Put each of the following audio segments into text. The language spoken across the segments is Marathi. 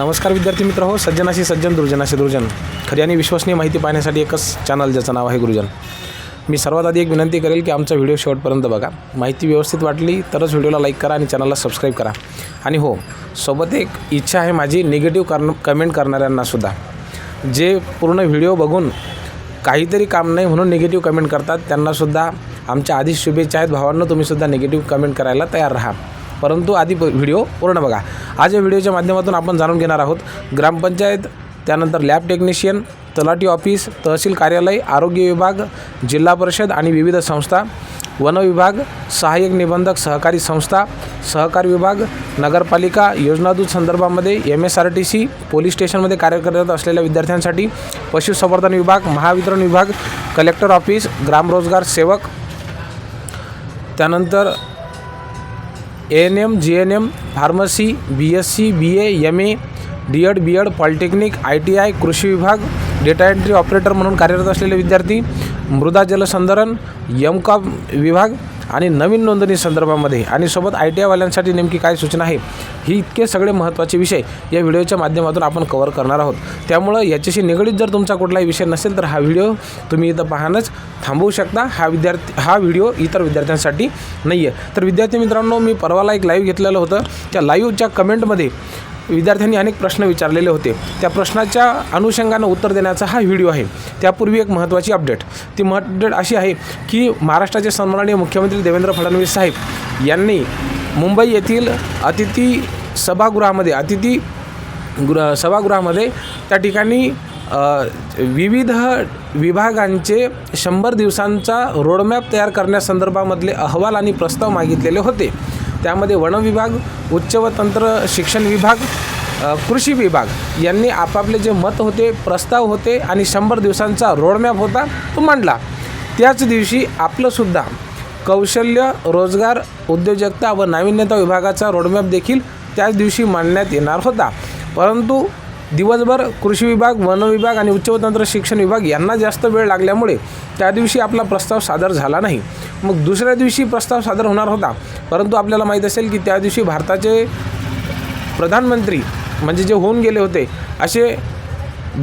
नमस्कार विद्यार्थी मित्र हो सज्जनाशी सज्जन दुर्जनाशी दुर्जन. खरी आणि विश्वसनीय माहिती पाहण्यासाठी एकच चॅनल ज्याचं नाव आहे गुरुजन. मी सर्वात आधी एक विनंती करेल की आमचा व्हिडिओ शेवटपर्यंत बघा. माहिती व्यवस्थित वाटली तरच व्हिडिओला लाईक करा आणि चॅनलला सबस्क्राईब करा. आणि हो सोबत एक इच्छा आहे माझी निगेटिव्ह करण कमेंट करणाऱ्यांनासुद्धा जे पूर्ण व्हिडिओ बघून काहीतरी काम नाही म्हणून निगेटिव्ह कमेंट करतात त्यांनासुद्धा आमच्या आधी शुभेच्छा आहेत. भावांना तुम्हीसुद्धा निगेटिव्ह कमेंट करायला तयार राहा. परंतु आधी प- व्हिडिओ पूर्ण बघा. आज या व्हिडिओच्या माध्यमातून आपण जाणून घेणार आहोत ग्रामपंचायत त्यानंतर लॅब टेक्निशियन तलाठी ऑफिस तहसील कार्यालय आरोग्य विभाग जिल्हा परिषद आणि विविध संस्था वन विभाग सहाय्यक निबंधक सहकारी संस्था सहकार विभाग नगरपालिका योजनादूत संदर्भामध्ये M S R T C police स्टेशनमध्ये कार्य करत असलेल्या विद्यार्थ्यांसाठी पशुसंवर्धन विभाग महावितरण विभाग कलेक्टर ऑफिस ग्रामरोजगार सेवक त्यानंतर N M G N M pharmacy B S C B A M A D Ed B Ed polytechnic I T I कृषी विभाग डेटा एंट्री ऑपरेटर म्हणून कार्यरत असलेले विद्यार्थी मृदा जलसंधारण यमका कॉम विभाग आणि नवीन नोंदणी संदर्भामध्ये आणि सोबत आय टी आयवाल्यांसाठी नेमकी काय सूचना आहे ही इतके सगळे महत्त्वाचे विषय या व्हिडिओच्या माध्यमातून आपण कवर करणार आहोत. त्यामुळं याच्याशी निगडीत जर तुमचा कुठलाही विषय नसेल तर हा व्हिडिओ तुम्ही इथं पाहणंच थांबवू शकता. हा विद्यार्थी हा व्हिडिओ इतर विद्यार्थ्यांसाठी नाही आहे तर विद्यार्थी मित्रांनो मी परवाला एक लाईव्ह घेतलेलं होतं. त्या लाईव्हच्या कमेंटमध्ये विद्यार्थ्यांनी अनेक प्रश्न विचारलेले होते. त्या प्रश्नाच्या अनुषंगानं उत्तर देण्याचा हा व्हिडिओ आहे. त्यापूर्वी एक महत्त्वाची अपडेट. ती अपडेट अशी आहे की महाराष्ट्राचे सन्माननीय मुख्यमंत्री देवेंद्र फडणवीस साहेब यांनी मुंबई येथील अतिथी सभागृहामध्ये अतिथी गृह सभागृहामध्ये त्या ठिकाणी विविध विभागांचे शंभर दिवसांचा रोडमॅप तयार करण्यासंदर्भामधले अहवाल आणि प्रस्ताव मागितलेले होते. त्यामध्ये वन विभाग उच्च व तंत्र शिक्षण विभाग कृषी विभाग यांनी आपापले जे मत होते प्रस्ताव होते आणि शंभर दिवसांचा रोडमॅप होता तो मांडला. त्याच दिवशी आपलंसुद्धा कौशल्य रोजगार उद्योजकता व नाविन्यता विभागाचा रोडमॅप देखील त्याच दिवशी मांडण्यात येणार होता. परंतु दिवसभर कृषी विभाग वन विभाग आणि उच्च व तंत्र शिक्षण विभाग यांना जास्त वेळ लागल्यामुळे त्या दिवशी आपला प्रस्ताव सादर झाला नाही. मग दुसऱ्या दिवशी प्रस्ताव सादर होणार होता. परंतु आपल्याला माहीत असेल की त्या दिवशी भारताचे प्रधानमंत्री म्हणजे जे होऊन गेले होते असे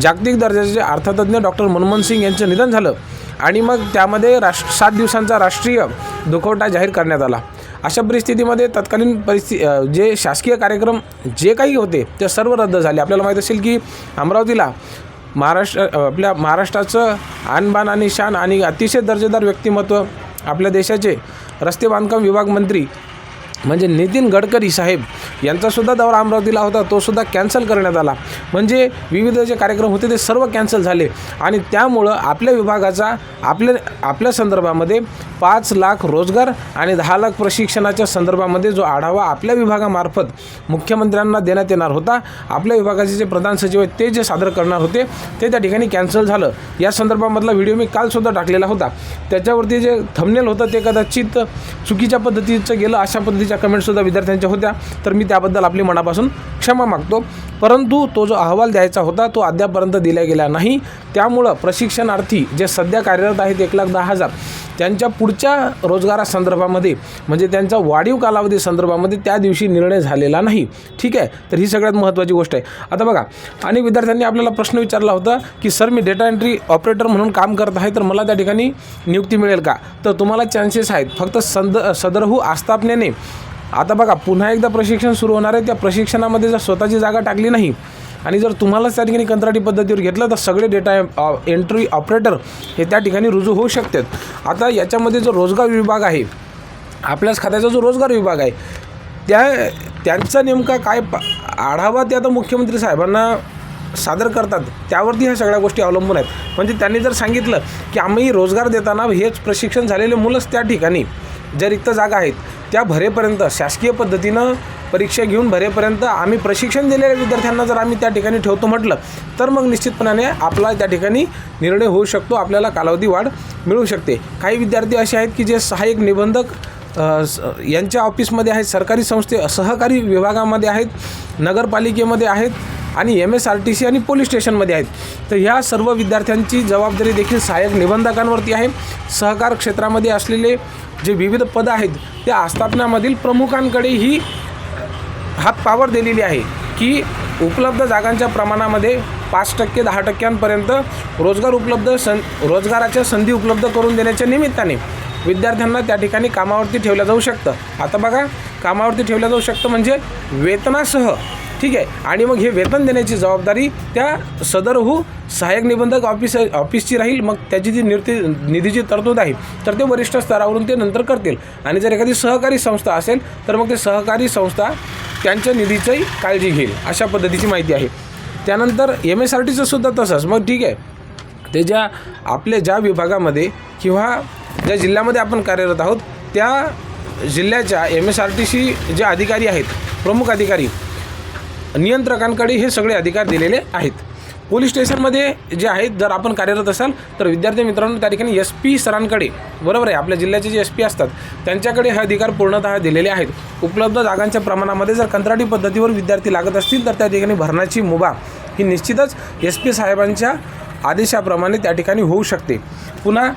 जागतिक दर्जाचे अर्थतज्ञ डॉक्टर मनमोहन सिंग यांचं निधन झालं आणि मग त्यामध्ये राष्ट्र सात दिवसांचा राष्ट्रीय दुखवटा जाहीर करण्यात आला. अशा परिस्थितीमध्ये तत्कालीन परिस्थिती जे शासकीय कार्यक्रम जे काही होते ते सर्व रद्द झाले. आपल्याला माहीत असेल की अमरावतीला महाराष्ट्र आपल्या महाराष्ट्राचं आणबाण आणि शान आणि अतिशय दर्जेदार व्यक्तिमत्व आपल्या देशाचे रस्ते बांधकाम विभाग मंत्री म्हणजे नितीन गडकरी साहेब यांचासुद्धा दौरा अमरावतीला होता तोसुद्धा कॅन्सल करण्यात आला. म्हणजे विविध जे कार्यक्रम होते ते सर्व कॅन्सल झाले. आणि त्यामुळं आपल्या विभागाचा आपल्या आपल्या संदर्भामध्ये पाच लाख रोजगार आणि दहा लाख प्रशिक्षणाच्या संदर्भामध्ये जो आढावा आपल्या विभागामार्फत मुख्यमंत्र्यांना देण्यात येणार होता आपल्या विभागाचे जे प्रधान सचिव आहेत ते जे सादर करणार होते ते त्या ठिकाणी कॅन्सल झालं. या संदर्भामधला व्हिडिओ मी कालसुद्धा टाकलेला होता. त्याच्यावरती जे थमनेल होतं ते कदाचित चुकीच्या पद्धतीचं गेलं अशा पद्धतीच्या कमेंटसुद्धा विद्यार्थ्यांच्या होत्या. तर मी त्याबद्दल आपली मनापासून क्षमा मागतो. परंतु तो जो अहवाल द्यायचा होता तो अद्यापर्यंत दिला गेला नाही. त्यामुळं प्रशिक्षणार्थी जे सध्या कार्यरत आहेत एक लाख दहा हजार त्यांच्या पुढच्या रोजगारासंदर्भामध्ये म्हणजे त्यांचा वाढीव कालावधी संदर्भामध्ये त्या दिवशी निर्णय झालेला नाही. ठीक आहे? तर ही सगळ्यात महत्त्वाची गोष्ट आहे. आता बघा आणि विद्यार्थ्यांनी आपल्याला प्रश्न विचारला होता की सर मी डेटा एंट्री ऑपरेटर म्हणून काम करत आहे तर मला त्या ठिकाणी नियुक्ती मिळेल का? तर तुम्हाला चान्सेस आहेत. फक्त संद सदरहू आस्थापनेने आता बघा पुन्हा एकदा प्रशिक्षण सुरू होणार आहे. त्या प्रशिक्षणामध्ये जर स्वतःची जागा टाकली नाही आणि जर तुम्हालाच त्या ठिकाणी कंत्राटी पद्धतीवर घेतलं तर सगळे डेटा एंट्री ऑपरेटर हे त्या ठिकाणी रुजू होऊ शकतात. आता याच्यामध्ये जो रोजगार विभाग आहे आपल्याच खात्याचा जो रोजगार विभाग आहे त्या त्यांचा नेमका काय आढावा ते आता मुख्यमंत्री साहेबांना सादर करतात. त्यावरती ह्या सगळ्या गोष्टी अवलंबून आहेत. म्हणजे त्यांनी जर सांगितलं की आम्ही रोजगार देताना हेच प्रशिक्षण झालेले मुलंच त्या ठिकाणी ज्या रिक्त जागा आहेत त्या भरेपर्यंत शासकीय पद्धतीनं परीक्षा घेऊन भरेपर्यंत आम्ही प्रशिक्षण दिलेल्या विद्यार्थ्यांना जर आम्ही त्या ठिकाणी ठेवतो म्हटलं तर मग निश्चितपणाने आपला त्या ठिकाणी निर्णय होऊ शकतो आपल्याला कालावधी वाढ मिळू शकते. काही विद्यार्थी असे आहेत की जे सहाय्यक निबंधक स- यांच्या ऑफिसमध्ये आहेत सरकारी संस्थे सहकारी विभागामध्ये आहेत नगरपालिकेमध्ये आहेत आणि M S R T C आणि पोलीस स्टेशनमध्ये आहेत. तर ह्या सर्व विद्यार्थ्यांची जबाबदारी देखील सहाय्यक निबंधकांवरती आहे. सहकार क्षेत्रामध्ये असलेले जे विविध पदं आहेत त्या आस्थापनामधील प्रमुखांकडे ही हात पावर दिलेली आहे की उपलब्ध जागांच्या प्रमाणामध्ये पाच टक्के दहा टक्क्यांपर्यंत रोजगार उपलब्ध सं रोजगाराच्या संधी उपलब्ध करून देण्याच्या निमित्ताने विद्यार्थ्यांना त्या ठिकाणी कामावरती ठेवलं जाऊ शकतं. आता बघा कामावरती ठेवलं जाऊ शकतं म्हणजे वेतनासह ठीक आहे. आणि मग हे वेतन देण्याची जबाबदारी त्या सदरहू हो सहाय्यक निबंधक ऑफिस ऑफिसची राहील मग त्याची जी निर्ती निधीची तरतूद आहे तर ते वरिष्ठ स्तरावरून ते नंतर करतील. आणि जर एखादी सहकारी संस्था असेल तर मग ते सहकारी संस्था त्यांच्या निधीचंही काळजी घेईल अशा पद्धतीची माहिती आहे. त्यानंतर एम एस आर टीचं सुद्धा तसंच. मग ठीक आहे. ते ज्या आपल्या ज्या विभागामध्ये किंवा ज्या जिल्ह्यामध्ये आपण कार्यरत आहोत त्या जिल्ह्याच्या एम एस आर टीशी जे अधिकारी आहेत प्रमुख अधिकारी नियंत्रकांकडे हे सगळे अधिकार दिलेले आहेत. पोलीस स्टेशनमध्ये जे आहेत जर आपण कार्यरत असाल तर विद्यार्थी मित्रांनो त्या ठिकाणी एस पी सरांकडे बरोबर आहे आपल्या जिल्ह्याचे जे एस पी असतात त्यांच्याकडे हे अधिकार पूर्णतः दिलेले आहेत. उपलब्ध जागांच्या प्रमाणामध्ये जर कंत्राटी पद्धतीवर विद्यार्थी लागत असतील तर त्या ठिकाणी भरण्याची मुभा ही निश्चितच एस पी साहेबांच्या आदेशाप्रमाणे त्या ठिकाणी होऊ शकते. पुन्हा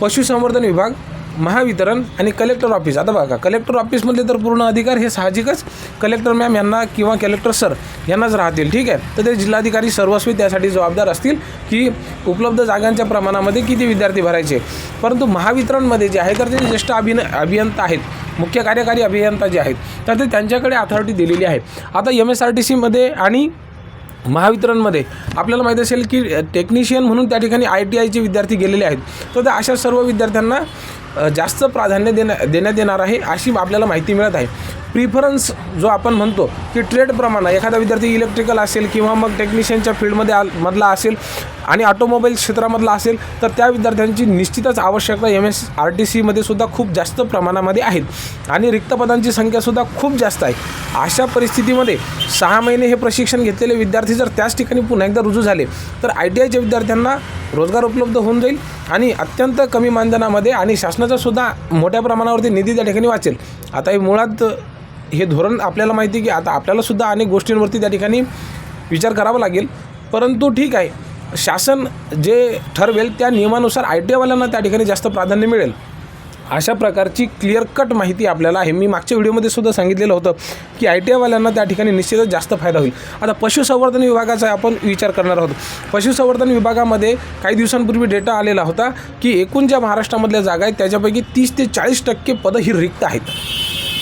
पशुसंवर्धन विभाग महावितरण आणि कलेक्टर ऑफिस आता बघा कलेक्टर ऑफिसमधले तर पूर्ण अधिकार हे साहजिकच कलेक्टर मॅम यांना किंवा कलेक्टर सर यांनाच राहतील ठीक आहे? तर ते जिल्हाधिकारी सर्वस्वी त्यासाठी जबाबदार असतील की उपलब्ध जागांच्या प्रमाणामध्ये किती विद्यार्थी भरायचे. परंतु महावितरणमध्ये जे आहे तर ते ज्येष्ठ अभिन अभियंता आहेत. मुख्य कार्यकारी अभियंता जे आहेत तर ते त्यांच्याकडे अथॉरिटी दिलेली आहे. आता एम एस आर टी सीमध्ये आणि महावितरणमध्ये आपल्याला माहीत असेल की टेक्निशियन म्हणून त्या ठिकाणी आय टी आयचे विद्यार्थी गेलेले आहेत. तर त्या अशा सर्व विद्यार्थ्यांना जास्त प्राधान्य देण्या देण्यात येणार आहे अशी आपल्याला माहिती मिळत आहे. प्रिफरन्स जो आपण म्हणतो की ट्रेडप्रमाणे एखादा विद्यार्थी इलेक्ट्रिकल असेल किंवा मग टेक्निशियनच्या फील्डमध्ये आल मधला असेल आणि ऑटोमोबाईल क्षेत्रामधला असेल तर त्या विद्यार्थ्यांची निश्चितच आवश्यकता एम एस आर टी सीमध्ये सुद्धा खूप जास्त प्रमाणामध्ये आहेत. आणि रिक्त पदांची संख्यासुद्धा खूप जास्त आहे. अशा परिस्थितीमध्ये सहा महिने हे प्रशिक्षण घेतलेले विद्यार्थी जर त्याच ठिकाणी पुन्हा एकदा रुजू झाले तर आय टी आयच्या विद्यार्थ्यांना रोजगार उपलब्ध होऊन जाईल आणि अत्यंत कमी मानधनामध्ये आणि शासनाचा सुद्धा मोठ्या प्रमाणावरती निधी त्या ठिकाणी वाचेल. आता हे मुळात हे धोरण आपल्याला माहिती आहे की आता आपल्यालासुद्धा अनेक गोष्टींवरती त्या ठिकाणी विचार करावा लागेल. परंतु ठीक आहे शासन जे ठरवेल त्या नियमानुसार आय टी आयवाल्यांना त्या ठिकाणी जास्त प्राधान्य मिळेल. अशा प्रकारची क्लिअर कट माहिती आपल्याला आहे मी मागच्या व्हिडिओमध्ये सुद्धा सांगितलेलं होतं की आय टी आयवाल्यांना त्या ठिकाणी निश्चितच जास्त फायदा होईल. आता पशुसंवर्धन विभागाचा आपण विचार करणार आहोत. पशुसंवर्धन विभागामध्ये काही दिवसांपूर्वी डेटा आलेला होता की एकूण ज्या महाराष्ट्रामधल्या जागा आहेत त्याच्यापैकी तीस ते चाळीस टक्के पदं ही रिक्त आहेत.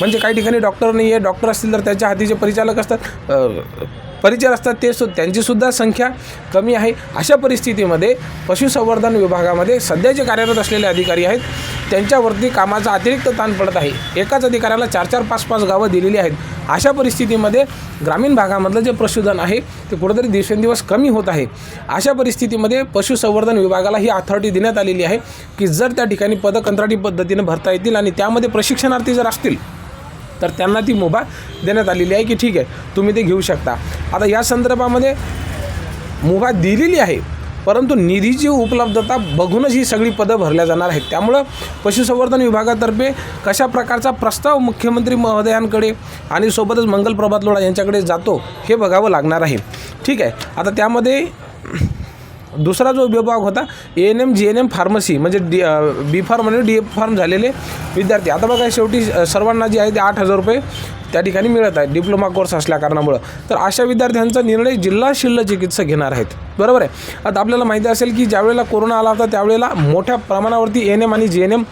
म्हणजे काही ठिकाणी डॉक्टर नाही आहे डॉक्टर असतील तर त्याच्या हाती जे परिचालक असतात परिचर असतात ते सु त्यांचीसुद्धा संख्या कमी आहे. अशा परिस्थितीमध्ये पशुसंवर्धन विभागामध्ये सध्या जे कार्यरत असलेले अधिकारी आहेत. त्यांच्यावरती कामाचा अतिरिक्त ताण पडत आहे. एकाच अधिकाऱ्याला चार चार पाच पाच गावं दिलेली आहेत. अशा परिस्थितीमध्ये ग्रामीण भागामधलं जे पशुधन आहे ते कुठेतरी दिवसेंदिवस कमी होत आहे. अशा परिस्थितीमध्ये पशुसंवर्धन विभागाला ही अथॉरिटी देण्यात आलेली आहे की जर त्या ठिकाणी पदकंत्राटी पद्धतीनं पद्धतीने भरता येतील आणि त्यामध्ये प्रशिक्षणार्थी जर असतील तर त्यांना ती मुभा देण्यात आलेली आहे की ठीक आहे तुम्ही ते घेऊ शकता. आता या संदर्भामध्ये मुभा दिलेली आहे परंतु निधीची उपलब्धता बघूनच ही सगळी पदं भरल्या जाणार आहेत. त्यामुळं पशुसंवर्धन विभागातर्फे कशा प्रकारचा प्रस्ताव मुख्यमंत्री महोदयांकडे आणि सोबतच मंगल प्रभात लोढा यांच्याकडे जातो हे बघावं लागणार आहे. ठीक आहे आता त्यामध्ये दुसरा जो विभाग होता A N M G N M pharmacy म्हणजे डी बी फार्म आणि डी एफ फार्म झालेले विद्यार्थी. आता बघा शेवटी सर्वांना जे आहे ते आठ हजार रुपये त्या ठिकाणी मिळत आहेत डिप्लोमा कोर्स असल्या कारणामुळं. तर अशा विद्यार्थ्यांचा निर्णय जिल्हा शल्य चिकित्सक घेणार आहेत. बरोबर आहे? आता आपल्याला माहिती असेल की ज्यावेळेला कोरोना आला होता त्यावेळेला मोठ्या प्रमाणावरती एन एम आणि जी एन एम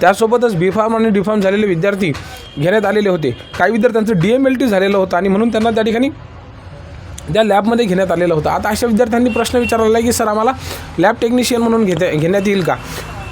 त्यासोबतच बी फार्म आणि डी फार्म झालेले विद्यार्थी घेण्यात आलेले होते. काही विद्यार्थ्यांचं डी एम एल टी झालेलं होतं आणि म्हणून त्यांना त्या ठिकाणी त्या लॅबमध्ये घेण्यात आलेलं होतं. आता अशा विद्यार्थ्यांनी प्रश्न विचारलेला आहे की सर आम्हाला लॅब टेक्निशियन म्हणून घेता घेण्यात येईल का?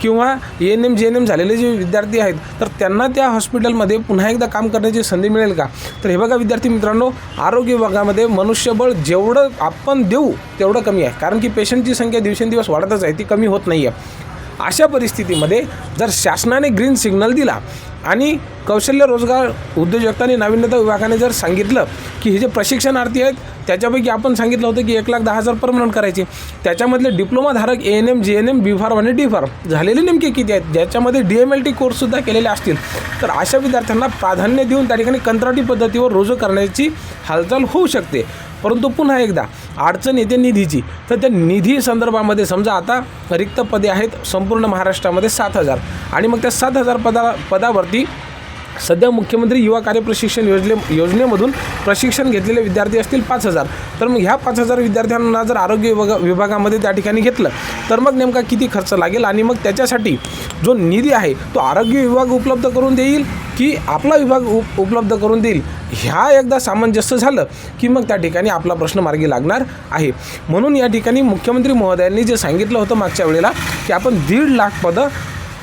किंवा A N M J N M झालेले जे विद्यार्थी आहेत तर त्यांना त्या हॉस्पिटलमध्ये पुन्हा एकदा काम करण्याची संधी मिळेल का? तर हे बघा विद्यार्थी मित्रांनो आरोग्य विभागामध्ये मनुष्यबळ जेवढं आपण देऊ तेवढं कमी आहे. कारण की पेशंटची संख्या दिवसेंदिवस वाढतच आहे ती कमी होत नाही आहे अशा परिस्थितीमध्ये जर शासनाने ग्रीन सिग्नल दिला आणि कौशल्य रोजगार उद्योजकता आणि नाविन्यता विभागाने जर सांगितलं की हे जे प्रशिक्षणार्थी आहेत त्याच्यापैकी आपण सांगितलं होतं की एक लाख दहा हजार परमनंट करायचे. त्याच्यामधले डिप्लोमाधारक A N M G N M B pharm आणि डी फार्म झालेले नेमके किती आहेत? ज्याच्यामध्ये डी एम एल टी कोर्ससुद्धा केलेले असतील. तर अशा विद्यार्थ्यांना प्राधान्य देऊन त्या ठिकाणी कंत्राटी पद्धतीवर रुजू करण्याची हालचाल होऊ शकते. परंतु पुन्हा एकदा अडचण येते निधीची. तर त्या निधी संदर्भामध्ये समजा आता रिक्त पदे आहेत संपूर्ण महाराष्ट्रामध्ये सात हजार. आणि मग त्या सात हजार पदा पदावरती सध्या मुख्यमंत्री युवा कार्य प्रशिक्षण योजने योजनेमधून प्रशिक्षण घेतलेले विद्यार्थी असतील पाच हजार. तर मग ह्या पाच हजार विद्यार्थ्यांना जर आरोग्य विभाग विभागामध्ये त्या ठिकाणी घेतलं तर मग नेमका किती खर्च लागेल? आणि मग त्याच्यासाठी जो निधी आहे तो आरोग्य विभाग उपलब्ध करून देईल? की आपला विभाग उप उपलब्ध करून देईल. ह्या एकदा सामंजस्य झालं की मग त्या ठिकाणी आपला प्रश्न मार्गी लागणार आहे. म्हणून या ठिकाणी मुख्यमंत्री महोदयांनी जे सांगितलं होतं मागच्या वेळेला की आपण दीड लाख पदं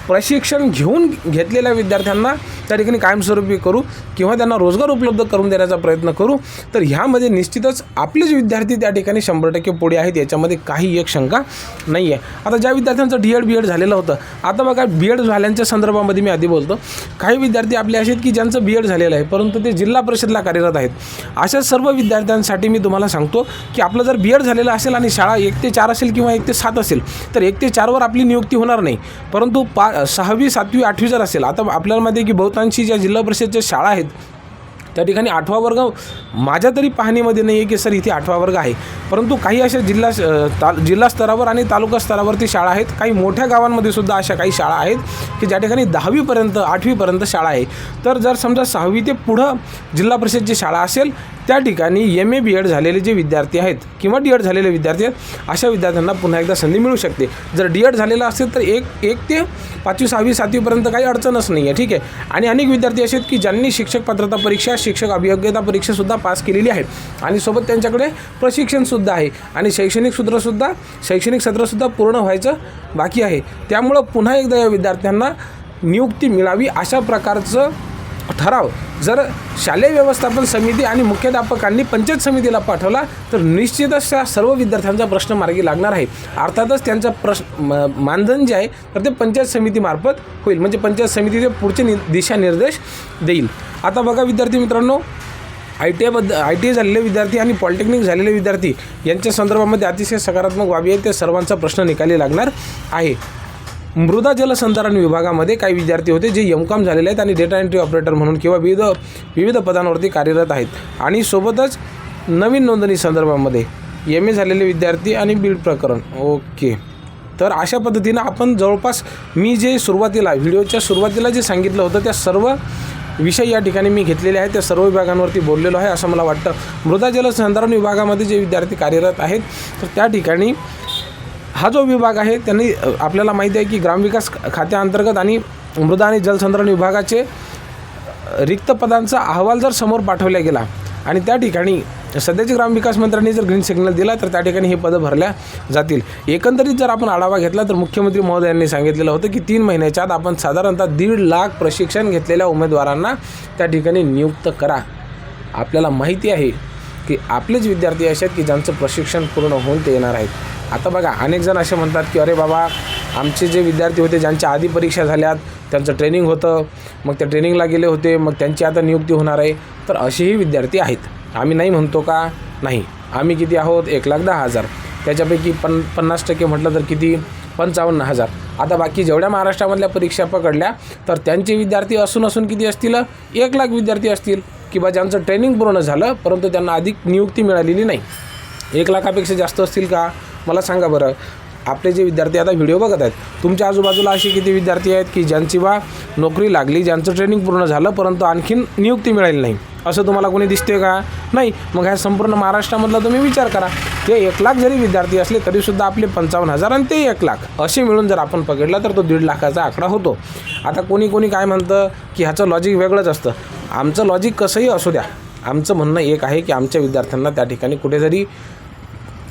प्रशिक्षण घेऊन घेतलेल्या विद्यार्थ्यांना त्या ठिकाणी कायमस्वरूपी करू किंवा त्यांना रोजगार उपलब्ध करून देण्याचा प्रयत्न करू. तर ह्यामध्ये निश्चितच आपलेच विद्यार्थी त्या ठिकाणी शंभर टक्के पुढे आहेत याच्यामध्ये काही एक शंका नाही आहे आता ज्या विद्यार्थ्यांचं डी एड बी एड झालेलं होतं आता बघा बी एड झाल्यांच्या संदर्भामध्ये मी आधी बोलतो. काही विद्यार्थी आपले असे आहेत की ज्यांचं बी एड झालेलं आहे परंतु ते जिल्हा परिषदला कार्यरत आहेत. अशा सर्व विद्यार्थ्यांसाठी मी तुम्हाला सांगतो की आपलं जर बी एड झालेलं असेल आणि शाळा एक ते चार असेल किंवा एक ते सात असेल तर एक ते चारवर आपली नियुक्ती होणार नाही. परंतु पा सहावी सातवी आठवी जर असेल आता आपल्याला माहिती आहे की बहुतांशी ज्या जिल्हा परिषदच्या शाळा आहेत त्या ठिकाणी आठवा वर्ग माझ्या तरी पाहणीमध्ये नाही आहे की सर इथे आठवा वर्ग आहे. परंतु काही अशा जिल्हा ता जिल्हा स्तरावर आणि तालुका स्तरावरती शाळा आहेत. काही मोठ्या गावांमध्ये सुद्धा अशा काही शाळा आहेत की ज्या ठिकाणी दहावीपर्यंत आठवीपर्यंत शाळा आहे. तर जर समजा सहावी ते पुढं जिल्हा परिषदची शाळा असेल त्या ठिकाणी एम ए बी एड झालेले जे विद्यार्थी आहेत किंवा डी एड झालेले विद्यार्थी आहेत अशा विद्यार्थ्यांना पुन्हा एकदा संधी मिळू शकते. जर डी एड झालेलं असेल तर एक एक ते पाचवी सहावी सातवीपर्यंत काही अडचणच नाही आहे ठीक आहे? आणि अनेक विद्यार्थी असे आहेत की ज्यांनी शिक्षक पात्रता परीक्षा शिक्षक अभियोग्यता परीक्षासुद्धा पास केलेली आहे. आणि सोबत त्यांच्याकडे प्रशिक्षणसुद्धा आहे. आणि शैक्षणिक सूत्रसुद्धा शैक्षणिक सत्रसुद्धा पूर्ण व्हायचं बाकी आहे. त्यामुळं पुन्हा एकदा या विद्यार्थ्यांना नियुक्ती मिळावी अशा प्रकारचं ठराव. जर शालेय व्यवस्थापन समिती आणि मुख्याध्यापकांनी पंचायत समितीला पाठवला तर निश्चितच त्या सर्व विद्यार्थ्यांचा प्रश्न मार्गी लागणार आहे. अर्थातच त्यांचा प्रश्न म- मानधन जे आहे तर ते पंचायत समितीमार्फत होईल. म्हणजे पंचायत समितीचे पुढचे नि दिशानिर्देश देईल. आता बघा विद्यार्थी मित्रांनो आय टी आयबद्दल आय टी आय झालेले विद्यार्थी आणि पॉलिटेक्निक झालेले विद्यार्थी यांच्या संदर्भामध्ये अतिशय सकारात्मक बाबी आहे त्या सर्वांचा प्रश्न निकाली लागणार आहे. मृदा जलसंधारण विभागामध्ये काही विद्यार्थी होते जे यमकाम झालेले आहेत आणि डेटा एंट्री ऑपरेटर म्हणून किंवा विविध विविध पदांवरती कार्यरत आहेत. आणि सोबतच नवीन नोंदणी संदर्भामध्ये एम ए झालेले विद्यार्थी आणि बीड प्रकरण. ओके तर अशा पद्धतीनं आपण जवळपास मी जे सुरुवातीला व्हिडिओच्या सुरुवातीला जे सांगितलं होतं त्या सर्व विषय या ठिकाणी मी घेतलेले आहेत त्या सर्व विभागांवरती बोललेलो आहे असं मला वाटतं. मृदा जलसंधारण विभागामध्ये जे विद्यार्थी कार्यरत आहेत तर त्या ठिकाणी हा जो विभाग आहे त्यांनी आपल्याला माहिती आहे की ग्रामविकास खात्याअंतर्गत आणि मृदा आणि जलसंधारण विभागाचे रिक्त पदांचा अहवाल जर समोर पाठवला गेला आणि त्या ठिकाणी सध्याचे ग्रामविकास मंत्र्यांनी जर ग्रीन सिग्नल दिला तर त्या ठिकाणी हे पदं भरल्या जातील. एकंदरीत जर आपण आढावा घेतला तर मुख्यमंत्री महोदयांनी सांगितलेलं होतं की तीन महिन्याच्या आत आपण साधारणतः दीड लाख प्रशिक्षण घेतलेल्या उमेदवारांना त्या ठिकाणी नियुक्त करा. आपल्याला माहिती आहे की आपलेच विद्यार्थी असे आहेत की ज्यांचं प्रशिक्षण पूर्ण होऊन ते येणार आहेत. आता बघा अनेक जण असे म्हणतात की अरे बाबा आमचे जे विद्यार्थी होते ज्यांच्या आधी परीक्षा झाल्यात त्यांचं ट्रेनिंग होतं मग त्या ट्रेनिंगला गेले होते मग त्यांची आता नियुक्ती होणार आहे. तर असेही विद्यार्थी आहेत. आम्ही नाही म्हणतो का? नाही. आम्ही किती आहोत? एक लाख दहा हजार. त्याच्यापैकी पन पन्नास टक्के म्हटलं तर किती? पंचावन्न हजार. आता बाकी जेवढ्या महाराष्ट्रामधल्या परीक्षा पकडल्या तर त्यांचे विद्यार्थी असून असून किती असतील? एक लाख विद्यार्थी असतील. किंवा ज्यांचं ट्रेनिंग पूर्ण झालं परंतु त्यांना अधिक नियुक्ती मिळालेली नाही. एक लाखापेक्षा जास्त असतील का? मला सांगा बरं आपले जे विद्यार्थी आता व्हिडिओ बघत आहेत तुमच्या आजूबाजूला असे किती विद्यार्थी आहेत की ज्यांची बा नोकरी लागली ज्यांचं ट्रेनिंग पूर्ण झालं परंतु आणखीन नियुक्ती मिळाली नाही? असं तुम्हाला कोणी दिसते का? नाही. मग ह्या संपूर्ण महाराष्ट्रामधला तुम्ही विचार करा. ते एक लाख जरी विद्यार्थी असले तरीसुद्धा आपले पंचावन्न हजार आणि ते एक लाख असे मिळून जर आपण पकडला तर तो दीड लाखाचा आकडा होतो. आता कोणी कोणी काय म्हणतं की ह्याचं लॉजिक वेगळंच असतं. आमचं लॉजिक कसंही असू द्या. आमचं म्हणणं एक आहे की आमच्या विद्यार्थ्यांना त्या ठिकाणी कुठेतरी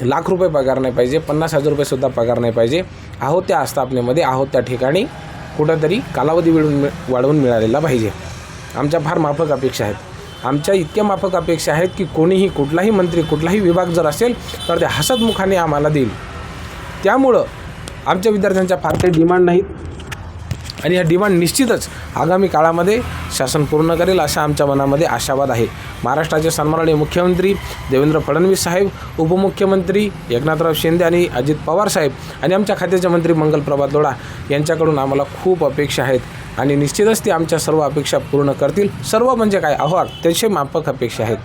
लाख रुपये पगार नाही पाहिजे पन्नास हजार रुपयेसुद्धा पगार नाही पाहिजे. आहोत त्या आस्थापनेमध्ये आहोत त्या ठिकाणी कुठंतरी कालावधी मिळून मिळ वाढवून मिळालेला पाहिजे. आमच्या फार माफक अपेक्षा आहेत. आमच्या इतक्या माफक अपेक्षा आहेत की कोणीही कुठलाही मंत्री कुठलाही विभाग जर असेल तर ते हसतमुखाने आम्हाला देईल. त्यामुळं आमच्या विद्यार्थ्यांच्या फार काही डिमांड नाहीत. आणि ह्या डिमांड निश्चितच आगामी काळामध्ये शासन पूर्ण करेल अशा आमच्या मनामध्ये आशावाद आहे. महाराष्ट्राचे सन्माननीय मुख्यमंत्री देवेंद्र फडणवीस साहेब उपमुख्यमंत्री एकनाथराव शिंदे आणि अजित पवार साहेब आणि आमच्या खात्याचे मंत्री मंगल प्रभात लोढा यांच्याकडून आम्हाला खूप अपेक्षा आहेत आणि निश्चितच ते आमच्या सर्व अपेक्षा पूर्ण करतील. सर्व म्हणजे काय? अहो अतिशय माफक अपेक्षा आहेत.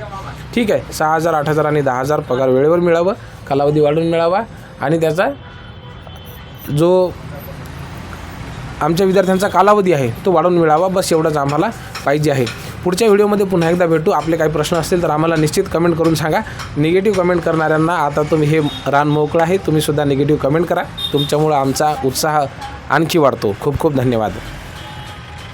ठीक आहे सहा हजार आठ हजार आणि दहा हजार पगार वेळेवर मिळावं कालावधी वाढून मिळावा आणि त्याचा जो आमच्या विद्यार्थ्यांचा कालावधी आहे तो वाढवून मिळावा. बस एवढंच आम्हाला पाहिजे आहे. पुढच्या व्हिडिओमध्ये पुन्हा एकदा भेटू. आपले काही प्रश्न असतील तर आम्हाला निश्चित कमेंट करून सांगा. निगेटिव्ह कमेंट करणाऱ्यांना आता तुम्ही हे रान मोकळं आहे. तुम्हीसुद्धा निगेटिव्ह कमेंट करा. तुमच्यामुळं आमचा उत्साह आणखी वाढतो. खूप खूप धन्यवाद.